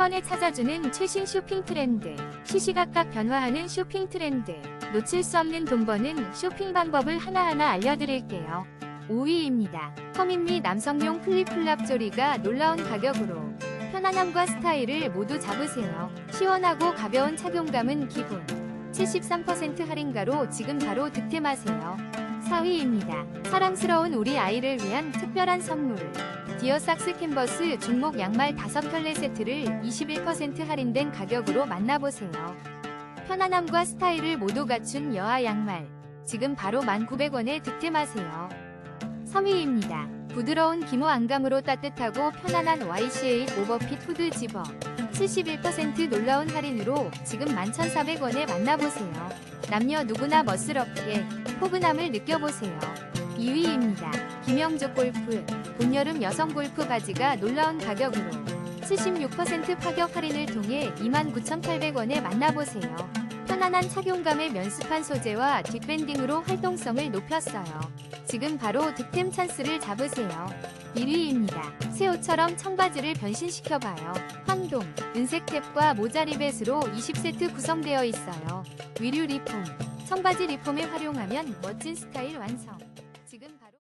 번에 찾아주는 최신 쇼핑 트렌드, 시시각각 변화하는 쇼핑 트렌드, 놓칠 수 없는 돈 버는 쇼핑 방법을 하나하나 알려드릴게요. 5위입니다. 커밋 남성용 플립플랍 조리가 놀라운 가격으로 편안함과 스타일을 모두 잡으세요. 시원하고 가벼운 착용감은 기본. 73% 할인가로 지금 바로 득템하세요. 4위입니다. 사랑스러운 우리 아이를 위한 특별한 선물. 디어삭스 캔버스 중목 양말 5켤레 세트를 21% 할인된 가격으로 만나보세요. 편안함과 스타일을 모두 갖춘 여아 양말. 지금 바로 1,900원에 득템하세요. 3위입니다. 부드러운 기모 안감으로 따뜻하고 편안한 YCA 오버핏 후드 집어. 71% 놀라운 할인으로 지금 11,400원에 만나보세요. 남녀 누구나 멋스럽게 포근함을 느껴보세요. 2위입니다. 김영조 골프 봄여름 여성 골프 바지가 놀라운 가격으로 76% 파격 할인을 통해 29,800원에 만나보세요. 편안한 착용감의 면습한 소재와 뒷밴딩으로 활동성을 높였어요. 지금 바로 득템 찬스를 잡으세요. 1위입니다. 새 옷처럼 청바지를 변신시켜봐요. 황동, 은색 탭과 모자 리 벳으로 20세트 구성되어 있어요. 위류 리폼, 청바지 리폼에 활용하면 멋진 스타일 완성. 지금 바로